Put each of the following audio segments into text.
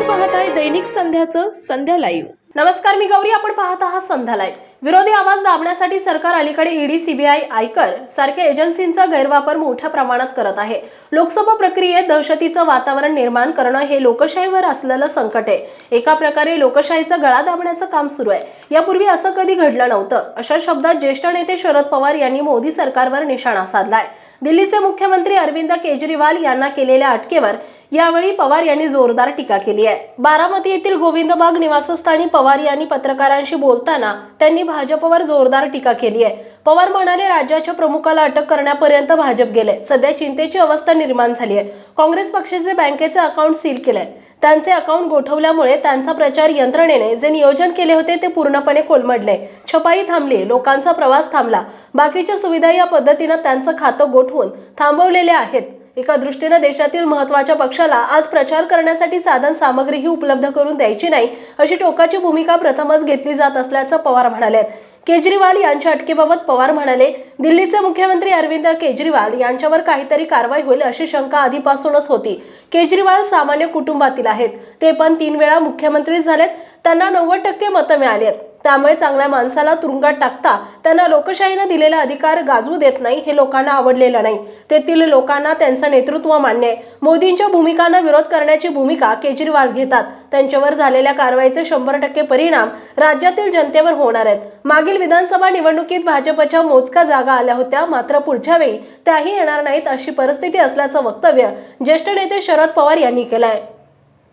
दैनिक संध्याचं संध्या live नमस्कार मी गौरी. आपण पाहत आहात संध्यालाय विरोधी आवाज दाबण्यासाठी सरकार अलीकडे ईडी सीबीआय आयकर सारख्या एजन्सींचा गैरवापर मोठ्या प्रमाणात करत आहे. लोकसभा प्रक्रियेत दहशतीचं वातावरण निर्माण करणं हे लोकशाहीवर असलेलं संकट आहे. एका प्रकारे लोकशाहीचा गळा दाबण्याचं काम सुरू आहे. यापूर्वी असं कधी घडलं नव्हतं अशा शब्दात ज्येष्ठ नेते शरद पवार यांनी मोदी सरकारवर निशाणा साधलाय. दिल्लीचे मुख्यमंत्री अरविंद केजरीवाल यांना केलेल्या अटकेवर यावेळी पवार यांनी जोरदार टीका केली आहे. बारामती येथील गोविंदबाग निवासस्थानी पवार यांनी पत्रकारांशी बोलताना त्यांनी भाजपवर जोरदार टीका केली आहे. पवार म्हणाले राज्याच्या प्रमुखाला अटक करण्यापर्यंत भाजप गेले. सध्या चिंतेची अवस्था निर्माण झाली आहे. काँग्रेस पक्षाचे बँकेचे अकाउंट सील केलंय. त्यांचे अकाउंट गोठवल्यामुळे त्यांचा प्रचार यंत्रणेने जे नियोजन केले होते ते पूर्णपणे कोलमडले. छपाई थांबली. लोकांचा प्रवास थांबला. बाकीच्या सुविधा या पद्धतीनं त्यांचं खातं गोठवून थांबवलेले आहेत. एका दृष्टीनं देशातील महत्त्वाच्या पक्षाला आज प्रचार करण्यासाठी साधन सामग्रीही उपलब्ध करून द्यायची नाही अशी टोकाची भूमिका प्रथमच घेतली जात असल्याचं पवार म्हणाले केजरीवाल यांच्या अटकेबाबत पवार म्हणाले दिल्लीचे मुख्यमंत्री अरविंद केजरीवाल यांच्यावर काहीतरी कारवाई होईल अशी शंका आधीपासूनच होती. केजरीवाल सामान्य कुटुंबातील आहेत. ते पण तीन वेळा मुख्यमंत्री झालेत. त्यांना नव्वद टक्के मतं मिळाली आहेत. त्यामुळे चांगल्या माणसाला तुरुंगात टाकता त्यांना लोकशाहीनं दिलेला अधिकार गाजवू देत नाही हे लोकांना आवडलेलं नाही. तेथील लोकांना त्यांचं नेतृत्व मान्य आहे. मोदींच्या भूमिकांना विरोध करण्याची भूमिका केजरीवाल घेतात. त्यांच्यावर झालेल्या कारवाईचे शंभर टक्के परिणाम राज्यातील जनतेवर होणार आहेत. मागील विधानसभा निवडणुकीत भाजपच्या मोजक्या जागा आल्या होत्या मात्र पुढच्या वेळी त्याही येणार नाहीत अशी परिस्थिती असल्याचं वक्तव्य ज्येष्ठ नेते शरद पवार यांनी केलं आहे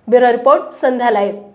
bureau report Sandhya live.